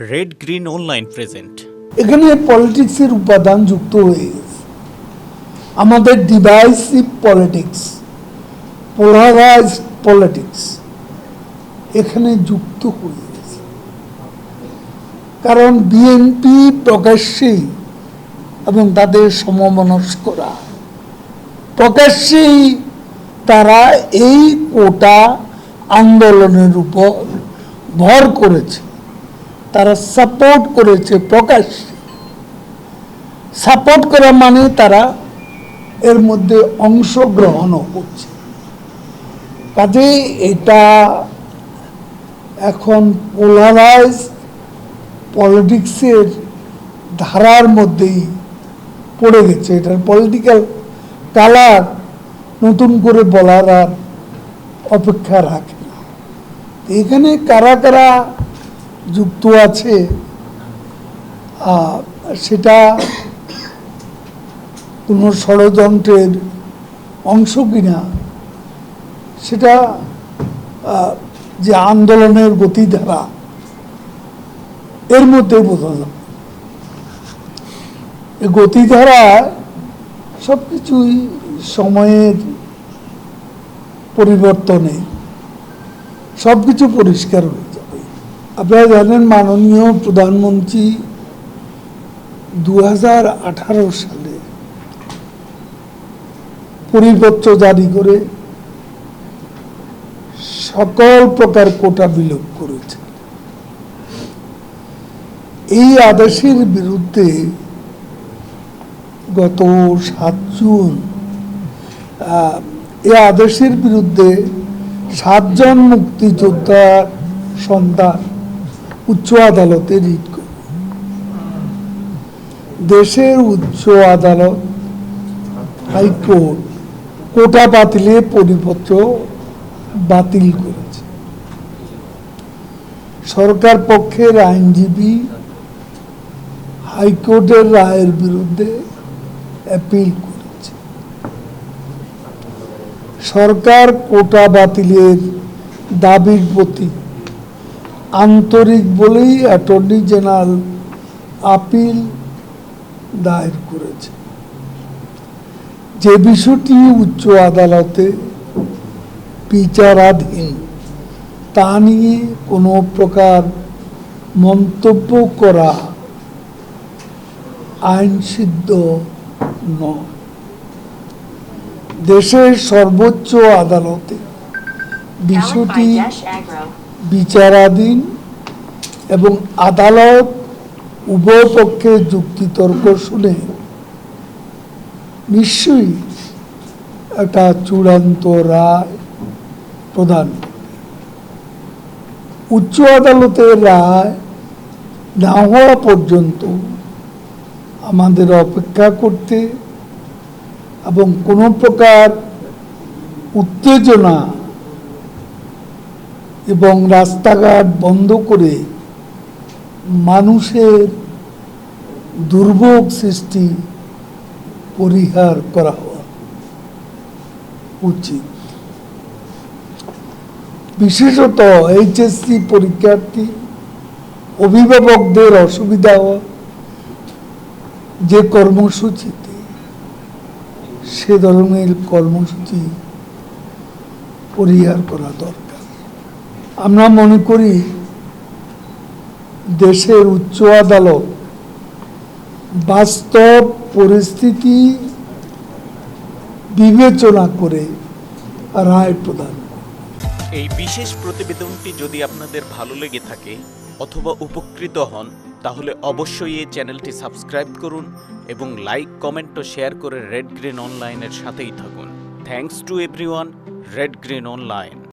Red green online present এখানে পলিটিক্সের উপাদান যুক্ত হয়ে গেছে। আমাদের ডিভাইসিভ পলিটিক্স পোলারাইজ পলিটিক্স এখানে যুক্ত হয়ে গেছে। কারণ বিএনপি প্রকাশ্যেই এবং তাদের সমমনস্করা প্রকাশ্যেই তারা এই কোটা আন্দোলনের উপর ভর করেছে। তারা সাপোর্ট করেছে, প্রকাশ। সাপোর্ট করা মানে তারা এর মধ্যে অংশগ্রহণও করছে। কাজে এটা এখন পোলারাইজ পলিটিক্সের ধারার মধ্যেই পড়ে গেছে। এটার পলিটিক্যাল কালার নতুন করে বলার আর অপেক্ষা রাখে না। এখানে কারা কারা যুক্ত আছে সেটা কোনো ষড়যন্ত্রের অংশ কিনা, সেটা যে আন্দোলনের গতিধারা, এর মধ্যে বোঝা যাবে। গতিধারা সব কিছুই সময়ের পরিবর্তনে সব কিছু পরিষ্কার যাবে আপনারা জানেন মাননীয় প্রধানমন্ত্রী দু হাজার আঠারো সালে পরিপত্র জারি করে সকল প্রকার কোটা বিলোপ করেছে এই আদেশের বিরুদ্ধে গত সাত জুন এই আদেশের বিরুদ্ধে সাতজন মুক্তিযোদ্ধার সন্তান উচ্চ আদালতে রিট করে দেশের উচ্চ আদালত, হাইকোর্ট কোটা বাতিলের পরিপত্র বাতিল করেছে। সরকার পক্ষের আইনজীবী হাইকোর্টের রায়ের বিরুদ্ধে অ্যাপিল করেছে। সরকার কোটা বাতিলের দাবির প্রতি আন্তরিক বলেই অ্যাটর্নি জেনারেল আপিল দায়ের করেছে। যে বিষয়টি উচ্চ আদালতে বিচারাধীন তা নিয়ে কোনো প্রকার মন্তব্য করা আইন সিদ্ধ নয়। দেশের সর্বোচ্চ আদালতে বিষয়টি বিচারাধীন এবং আদালত উভয় পক্ষের যুক্তিতর্ক শুনে নিশ্চয়ই একটা চূড়ান্ত রায় প্রদান। উচ্চ আদালতের রায় না হওয়া পর্যন্ত আমাদের অপেক্ষা করতে এবং কোনো প্রকার উত্তেজনা এবং রাস্তাঘাট বন্ধ করে মানুষের দুর্ভোগ সৃষ্টি পরিহার করা হওয়া উচিত। বিশেষত এইচএসসি পরীক্ষার্থী, অভিভাবকদের অসুবিধা হওয়া, যে কর্মসূচিতে সে ধরনের কর্মসূচি পরিহার করা দরকার। আমরা মনে করি দেশের উচ্চ আদালত বাস্তব পরিস্থিতি বিবেচনা করে রায় প্রদান এই বিশেষ প্রতিবেদনটি যদি আপনাদের ভালো লেগে থাকে অথবা উপকৃত হন, তাহলে অবশ্যই এই চ্যানেলটি সাবস্ক্রাইব করুন এবং লাইক, কমেন্ট ও শেয়ার করে রেড গ্রিন অনলাইনের সাথেই থাকুন। Thanks to everyone red green online